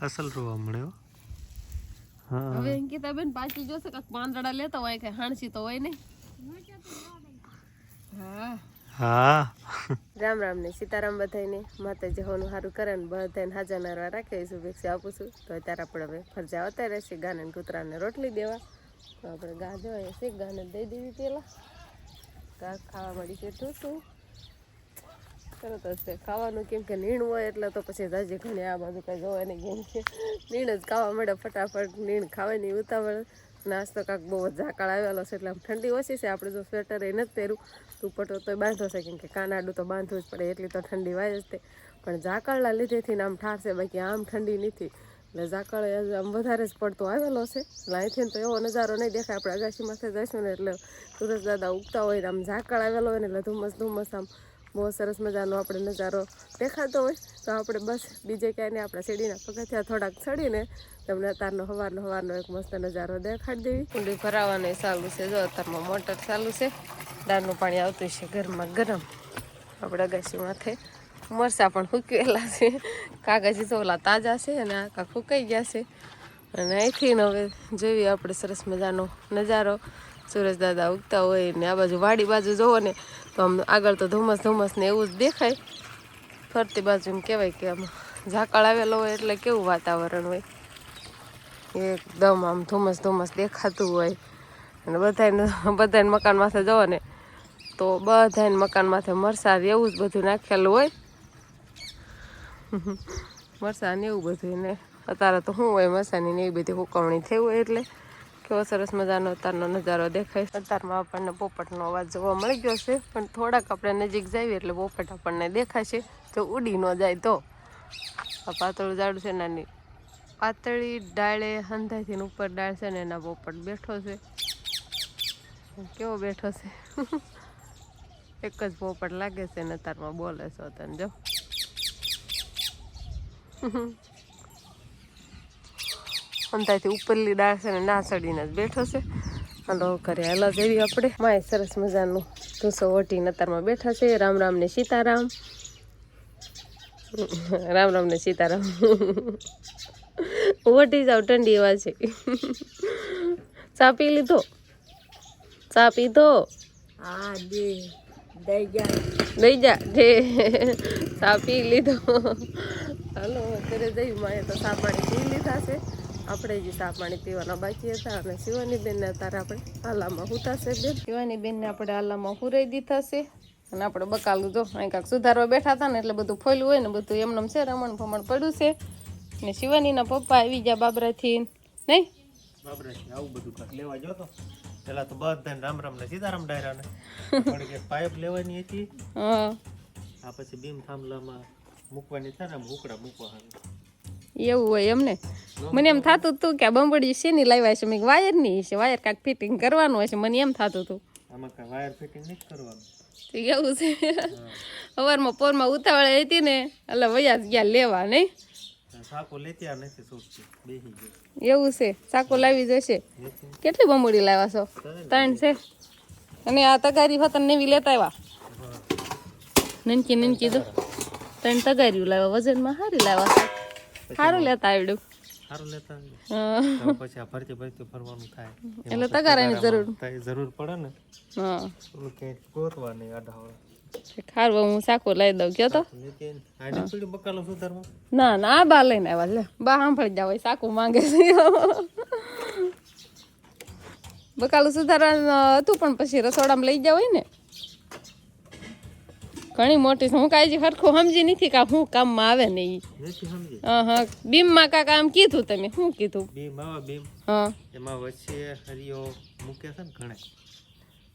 અસલ રોવા મળ્યો. હવે અંકિતા બેન પાછી જોશે કે પાંદડા લેતા હોય કે હાણસી તો હોય નહીં હા. હા. રામ રામ ને સીતારામ બધાને માતાજી હોનું સારું કરે ને બધાને હાજર નારવા રાખે. એ શુભેચ્છા આપું છું. તો અત્યારે આપણે હવે ફરજા આવતા રહેશે. ગાને ને કૂતરાને રોટલી દેવા. તો આપણે ગા જોઈએ છે ગાને દઈ દેવી પેલા ગા ખાવા મળી છે ઠૂસું તરત જ છે ખાવાનું કેમ કે નીણ હોય એટલે તો પછી હજી ઘણી આ બાજુ કઈ જોવા નહીં કેમ કે નીણ જ ખાવા મળે ફટાફટ. નીણ ખાવાની ઉતાવળ. નાસ્તો કાંક બહુ જ ઝાકળ આવેલો છે એટલે આમ ઠંડી ઓછી છે. આપણે જો સ્વેટર એ નથી પહેર્યું દુપટ્ટો તો બાંધો છે. કેમ કે કાનાડું તો બાંધવું જ પડે. એટલી તો ઠંડી વાય જ તે પણ ઝાકળના લીધેથી આમ ઠારશે બાકી આમ ઠંડી નથી. એટલે ઝાકળ આમ વધારે જ પડતો આવેલો છે. એટલે તો એવો નજારો નહીં દેખાય. આપણે અગાશીમાંથી જઈશું ને એટલે સુરજ દાદા ઉગતા હોય ને આમ ઝાકળ આવેલો હોય ને એટલે ધુમ્મસ ધુમ્મસ આમ બહુ સરસ મજાનો આપણે નજારો દેખાતો હોય, તો આપણે બસ બીજે ક્યાંય આપણા સીડીના પગથિયા થોડાક ચડીને તમને અત્યારનો હવારનો હવારનો એક મસ્ત નજારો દેખાડી દેવી. કુંડી ભરાવાનું ચાલુ છે, જો અત્યારમાં મોટર ચાલુ છે, દાળનું પાણી આવતું છે ઘરમાં ગરમ. આપણે અગાસી માથે મરસા પણ ફૂકેલા છે, કાગજી તો ઓલા તાજા છે અને આ કાંક ફૂકાઈ ગયા છે. અને અહીંથી હવે જોઈએ આપણે સરસ મજાનો નજારો સૂરજ દાદા ઉગતા હોય ને આ બાજુ વાડી બાજુ જોવો ને તો આમ આગળ તો ધુમ્મસ ધુમ્મસ ને એવું જ દેખાય. ફરતી બાજુ એમ કહેવાય કે આમ ઝાકળ આવેલો હોય એટલે કેવું વાતાવરણ હોય. એકદમ આમ ધુમ્મસ ધુમ્મસ દેખાતું હોય. અને બધાને બધાને મકાન માથે જવો ને તો બધાને મકાન માથે મરસાદ એવું જ બધું નાખેલું હોય. મરસાદ ને એવું બધું ને અત્યારે તો શું હોય મરસાની ને એવી બધી હુકવણી થઈ હોય એટલે. કેવો સરસ મજાનો અત્યારનો નજારો દેખાય અત્યારમાં આપણને પોપટનો અવાજ જોવા મળી ગયો છે, પણ થોડાક આપણે નજીક જઈએ એટલે પોપટ આપણને દેખાશે જો ઉડી ન જાય તો. આ પાતળું ઝાડ છે નાની પાતળી ડાળે હંધાઈથી ઉપર ડાળ છે ને એના પોપટ બેઠો છે. કેવો બેઠો છે? એક જ પોપટ લાગે છે ને તારમાં બોલે છો તને, જો. અંતાથી ઉપરલી ડાળ છે ને ના ચડીને જ બેઠો છે. હાલો ઘરે હાલા જેવી આપણે. માય સરસ મજાનું ઢૂસો ઓટીને અત્યારમાં બેઠા છે. રામ રામ ને સીતારામ. રામ રામ ને સીતારામ. ઓટી જાવ ઠંડી એવા છે. ચા પી લીધો? ચા પીધો? હા દે. દઈ જાય દઈ જા જે ચા પી લીધો. હાલો ઘરે જઈ માએ તો ચા પાણી પી લીધા છે. આપણે જે ચા પાણી પીવાના બાકી હતા અને શિવાની બેનને અત્યારે આપણે હાલામાં હુતાશે બેન. શિવાની બેનને આપણે હાલામાં હુરાઈ દીધા છે. અને આપણે બકાલું જો અહીં કાંઈક સુધારવા બેઠા હતા ને એટલે બધું ફોલ્યું હોય ને બધું એમનેમ છે રમણ ભમણ પડ્યું છે. ને શિવાનીના પપ્પા આવી ગયા બાબરાથી. નહીં? બાપરે આવું બધું લેવા ગયો તો. પેલા તો બધાને રામ રામ ને સીતારામ એક પાઇપ લેવાની હતી. હા. આ પછી બીમ થાંભલામાં મૂકવાની થાય ને મૂકડા હુકડા મૂકવા. એવું હોય એમને. મને એમ થતું હતું કે બંબડી શેની લાવ્યા છે? મેં વાયર વાયરની છે. વાયર કાંઈક ફિટિંગ કરવાનું હશે મને એમ થતું હતું આમાં વાયર ફિટિંગ નહીં કરવાનું. તો એવું છે. સવારમાં પોરમાં ઉતાવળ હતી ને એટલે વયા ગયા લેવા નહીં? સાકો લેતી નથી છૂટતી બેસી ગયો. એવું છે. સાકો લાવી જશે. કેટલી બંબડી લાવ્યા છો? ત્રણ છે. અને આ તગારી હતા નવી લેતા આવ્યા? નનકી નનકી તો. ત્રણ તગારીઓ લાવ્યા. વજનમાં સારી લાવ્યા છે? સારું લેતા આવડ્યું. સારું લેતા. તો પછી આ ફરતી ફરતી ફરવાનું થાય. એટલે તગારાની જરૂર. જરૂર પડે ને. હા. ઓલું ક્યાંય ગોતવા નહીં ખારવા હું સાકો લાવી દઉં. કયો તો? ના ના બા લઈને આવ્યા લે બા સાંભળી જાવ સાકુ માંગે છે. બકાલું સુધારવાનું હતું પણ પછી રસોડામાં લઈ જાવ ને. ઘણી મોટી છે. હું કાંઈ હરખું સમજી નથી કે હું કામમાં આવે ને ઈ. હા હા. બીમમાં કાકા આમ કીધું તમે. શું કીધું? બીમ આવા બીમ. હા. એમાં વચ્ચે હરિયો મૂકે છે ને ઘણા.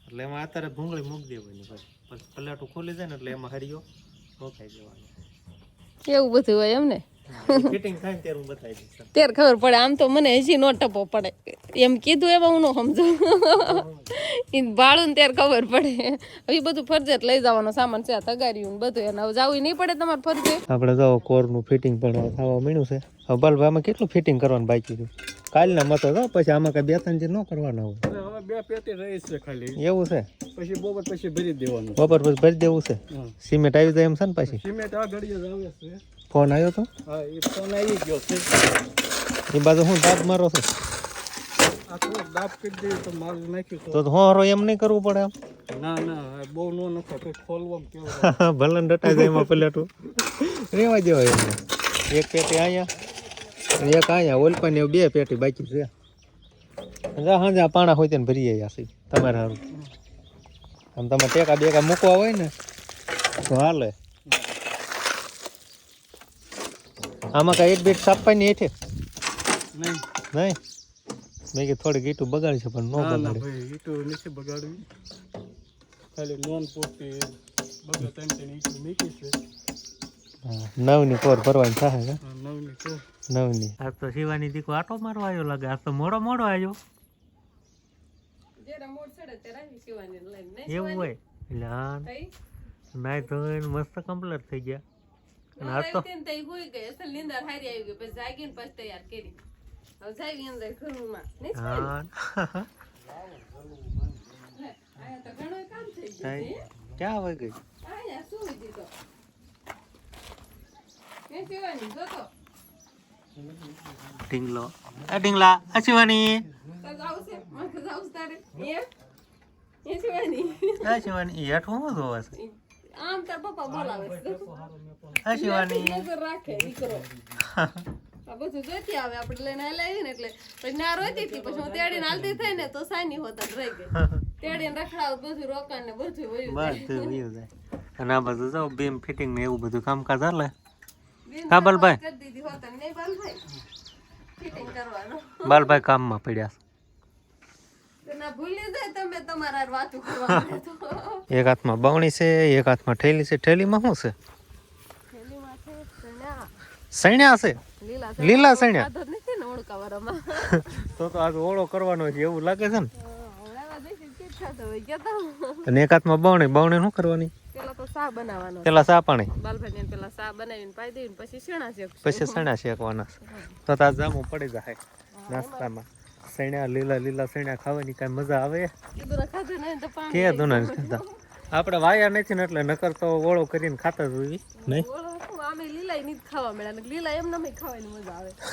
એટલે એમાં અત્યારે ભૂંગળી મૂકી દેવાની પછી પલાટું ખોલી જાય ને એટલે એમાં હરિયો રોકાઈ દેવાનો એવું બધું હોય એમ ને? ત્યારે ખબર પડે આમ તો મને હજી નો ટપો પડે. એમ કીધું એવા હું ન સમજુ. એ ભાડું ને ત્યારે ખબર પડે. હવે બધું ફરજત લઈ જવાનો સામાન છે આ તગાર્યું ને બધું એને. હવે જવું નહીં પડે તમારે ફરજે? આપણે જો કોરનું ફિટિંગ પણ થવા મળ્યું છે. હવે બલ્બ આમાં કેટલું ફિટિંગ કરવાનું બાકી છે? કાલના મતો તો પછી આમાં કઈ બે ત્રણ જે ન કરવાના હોય. બે પેટી રહી છે ખાલી. એવું છે? પછી બપોર પછી ભરી દેવાનું. બપોર પછી ભરી દેવું છે? સિમેન્ટ આવી જાય એમ છે ને પછી? સિમેન્ટ આ ઘડીએ આવે છે. ફોન આવ્યો તો? હા એ ફોન આવી ગયો છે. એ બાજુ હું દાબ મારો છું? દાબ કરી દઈએ તો મારું નાખ્યું તો. હોરો એમ નહીં કરવું પડે આમ? ના ના બહુ નો નખો તો ખોલવામાં કેવું. ભલે ડટાઈ જાય એમાં પલેટું. રેવા દેવાય એમને. એક પેટી અહીંયા એક અહીંયા ઓલપાની બે પેટી બાકી છે. જા સાંજે આ પાણા હોય તેને ભરી આવ્યા છે તમારે સારું આમ તમે ટેકા બેકા મૂકવા હોય ને તો હાલે. આમાં કાંઈ એક બેટ સાપવાની હેઠે. નહીં. નહીં? મેં કે થોડી ગીટું બગાડી છે પણ ન બગાડે. ભાઈ ઈટો નથી બગાડવી. ખાલી લોન પોતે બગા તેમ તેની ઈટો મૂકી છે. હા, નવની કોર ભરવાની થાય ને? નવની નવની. આજ તો શિવાની દીકો આટો મારવા આવ્યો લાગે. આજ તો મોડો મોડો આવ્યો. એવું હોય? એટલે થઈ ધોઈને મસ્ત કમ્પ્લીટ થઈ ગયા. અને આજ તો તઈ હોઈ ગઈ અસલ નીંદર હારી આવી ગઈ પછી જાગીને પછી તૈયાર કરી હવે જાગી અંદર ઘરમાં નહીં હા આયા તો ઘણું કામ થઈ ગયું ક્યાં આવી ગઈ આયા સુઈ દીધો મેં શિવાની જોતો ઢીંગલો આ ઢીંગલા આ શિવાની જાવું જાવું એ શિવાની હેઠું જોવે છે આમ તાર પપ્પા બોલાવે છે. શિવાની. નજર રાખે દીકરો. આ બધું જોઈતી આવે આપણે લઈને લઈએ ને એટલે પછી ના રોતી હતી પછી હું તેડીને હાલતી થઈ ને તો સાની હોતા રહી ગઈ. તેડીને રખડાવ બધું રોકાણ ને બધું વયું બધું વયું જાય. અને આ બધું જો બીમ ફિટિંગ ને એવું બધું કામકાજ હાલે? હા, બાલભાઈ. કામમાં દીધી એક હાથમાં બવણી છે એક હાથમાં ઠેલી છે. ઠેલીમાં શું છે? સૈણ્યા છે? લીલા લીલા સૈણ્યા? તો તો આજે ઓળો કરવાનો છે એવું લાગે છે ને? અને એક હાથમાં બવણી. બવણી શું કરવાની? પેલા તો સા બનાવવાનો પેલા સા પાણી. પેલા સા બનાવીને પાઈ દઈને પછી શેણા શેક પછી સણા શેકવાના તો તો આ જામું પડી જાય નાસ્તામાં. સણ્યા લીલા લીલા સણ્યા ખાવાની કાંઈ મજા આવે? કે દુના ખાતા આપણે વાયા નથી ને એટલે નકર તો ઓળો કરીને ખાતા જ હોય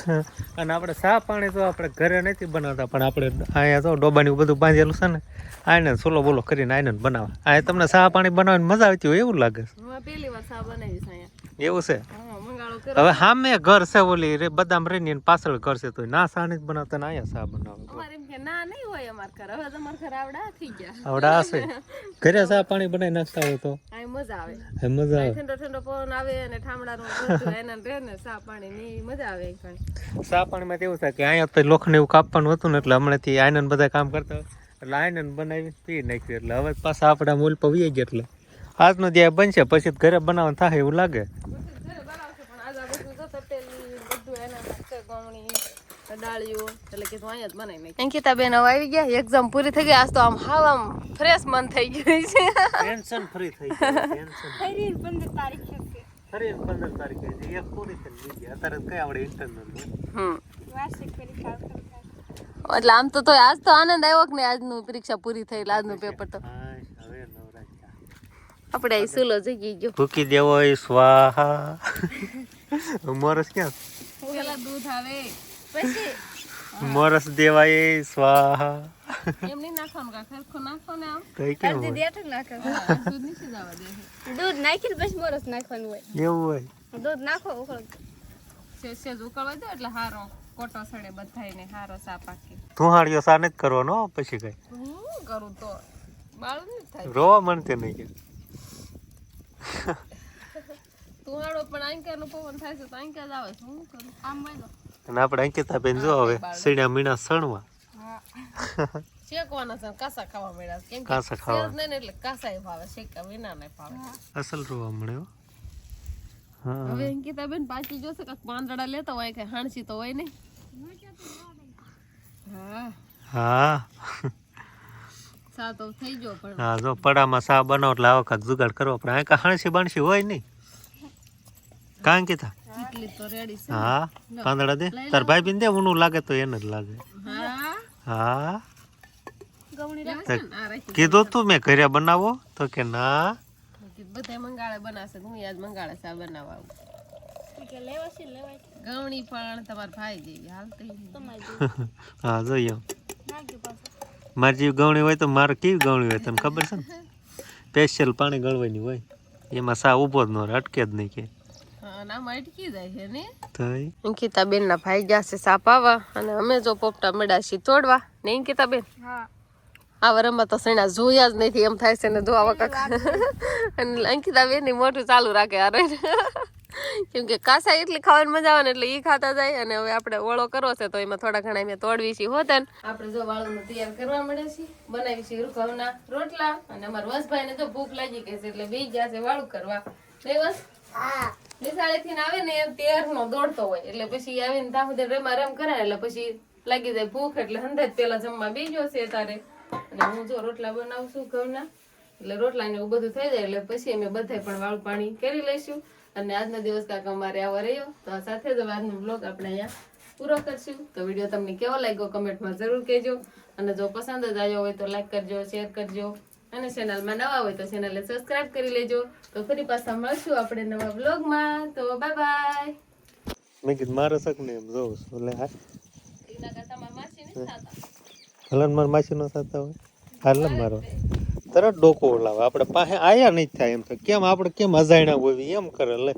અને આપણે સા પાણી તો આપણે ઘરે નથી બનાવતા પણ આપણે અહીંયા તો ડોબાની બધું બાંધેલું છે ને આને સોલો બોલો કરીને આને બનાવે. આ તમને સા પાણી બનાવવાની મજા આવતી હોય એવું લાગે છે? એવું છે? હવે સામે ઘર છે ઓલી રે બદામ રેની પાછળ ઘર છે તો ના સાને જ બનાવતા ના અહીંયા સા બનાવે અમારે એમ કે ના નહીં હોય અમાર ઘર. હવે તમાર ઘર આવડા થઈ ગયા. આવડા છે ઘરે સા પાણી બનાવી નાખતા હોય તો. આ મજા આવે. હે મજા આવે. ઠંડો ઠંડો પવન આવે અને ઠામડાનું બધું એના રે ને સા પાણી ની મજા આવે કઈ સા પાણીમાં તો એવું થાય કે અહીંયા તો લોખંડ એવું કાપવાનું હતું ને એટલે હમણાંથી આયન બધા કામ કરતા એટલે આયનન બનાવી પી નાખ્યું. એટલે હવે પાછા આપણા મૂલ પર ગયા એટલે. આજનો જે બનશે પછી ઘરે બનાવવાનું થાય એવું લાગે. બેન હવે આવી ગયા એક્ઝામ પૂરી થઈ ગઈ આજ તો આમ હાવ આમ ફ્રેશ મન થઈ ગયું છે. ટેન્શન ફ્રી થઈ ગયું ફરી પંદર તારીખે ફરી પંદર તારીખે એક પૂરી થઈ બીજી અત્યારે કઈ ઇન્ટરનલ હમ. વાર્ષિક પરીક્ષા એટલે આમ તો તોય આજ તો આનંદ આવ્યો કે ને આજનું પરીક્ષા પૂરી થઈ એટલે આજનું પેપર તો. આપણે સુલો જઈ ગયો. ભૂકી દેવો એ સ્વાહા. મોરસ ક્યાં દૂધ આવે. પછી મોરસ દેવાય એ સ્વાહા. એમ નહીં નાખવાનું કા ખરખો નાખો ને આમ. તો કે હોય? દેઠ નાખે દૂધ નીચે જવા દે. દૂધ નાખીને પછી મોરસ નાખવાનું હોય. એવું હોય? દૂધ નાખો ઉકળ. છે છે ઉકળવા દો એટલે હારો કોટો સડે બધાયને હારો સાપ આખી. ધુહાડીઓ સા નથી કરવાનો પછી કઈ. હું કરું તો? બાળ નહીં થાય. રોવા મળતે નહીં કે. તુહાડો પણ આંક્યાનો પવન થાય છે તો આંક્યા જ આવે શું કરું? આમ બાજુ અને આપણે અંકિતા બેન જો હવે સીડા મીણા સણવા. શેકવાના છે કાસા ખાવા મળ્યા છે. કેમ કે કાસા ખાવા. નહીં એટલે કાસા ભાવે શેકા વિના નહીં ભાવે. અસલ રોવા મળ્યો હા. હવે અંકિતા બેન પાછી જોશે કે પાંદડા લેતા હોય કે હાણસી તો હોય નહીં. હા. હા. સા તો થઈ ગયો પણ. હા જો પડામાં સા બનાવો એટલે આવો કાંઈક જુગાડ કરવો પણ આ હાણસી બાણસી હોય નહીં. કાં કે કેટલી તો. રેડી છે હા પાંદડા દે. તાર ભાઈ બીન દે ઊનું લાગે તો એને જ લાગે. હા? કીધું તું મેં ઘરે બનાવો તો કે ના. બધા મંગાળે બનાવશે હું યાદ મંગાળે સા બનાવવા. આવું કે લેવા છે લેવાય ગવણી પણ તમારા ભાઈ જેવી હાલતી હા જોઈએ મારી જેવી ગવણી હોય તો મારે કેવી ગવણી હોય તને ખબર છે ને? સ્પેશિયલ પાણી ગળવાની હોય. એમાં સા ઊભો જ ન રહે અટકે જ નહીં કે. હા છે ને? ભાઈ ગયા છે સાપ આવા અને અમે જો પોપટા મળ્યા છીએ તોડવા. ને અંકિતા બેન હા. આ વરમાં તો સણા જોયા જ નથી એમ થાય છે ને ધોવા કાકા. અને અંકિતા બેનની મોઢું ચાલુ રાખે અરે કેમ કે કાસા એટલી ખાવાની મજા આવે ને એટલે ઈ ખાતા જાય અને હવે આપણે ઓળો કરવો છે તો એમાં થોડા ઘણા મેં તોડવી છીએ હોત ને આપણે જો વાળું તૈયાર કરવા મળે છે બનાવી છે ઘઉંના રોટલા. અને અમારા વસભાઈ ને તો ભૂખ લાગી ગઈ છે એટલે બે ગયા છે વાળું કરવા. નહીં વસ નિશાળેથી થી આવે ને તેર નો દોડતો હોય. એટલે પછી આવીને ત્યાં સુધી રમા રમ કરે એટલે પછી લાગી જાય ભૂખ એટલે હંધે જ પેલા જમવા ગયો છે તારે. અને હું જો રોટલા બનાવું છું ઘઉંના. એટલે રોટલા ને એવું બધું થઈ જાય. એટલે પછી અમે બધાય પણ વાળું પાણી કરી લઈશું. અને આજનો દિવસ કાંક અમારે આવો રહ્યો. તો સાથે જ આજનો બ્લોગ આપણે અહીંયા પૂરો કરશું. તો વીડિયો તમને કેવો લાગ્યો કમેન્ટમાં જરૂર કહેજો. અને જો પસંદ જ આવ્યો હોય તો લાઈક કરજો શેર કરજો. અને ચેનલમાં નવા હોય તો ચેનલને સબસ્ક્રાઇબ કરી લેજો. તો ફરી પાછા મળશું આપણે નવા બ્લોગમાં તો બાય બાય મેં કીધું મારે શક ને એમ જોઉં છું એટલે હા. હલન માર માસી નો થતા હોય. હાલ મારો. તરત ડોકો લાવે આપણે પાસે આયા નહીં થાય એમ થાય. કેમ આપણે કેમ અજાણ્યા હોય એમ કરે લે.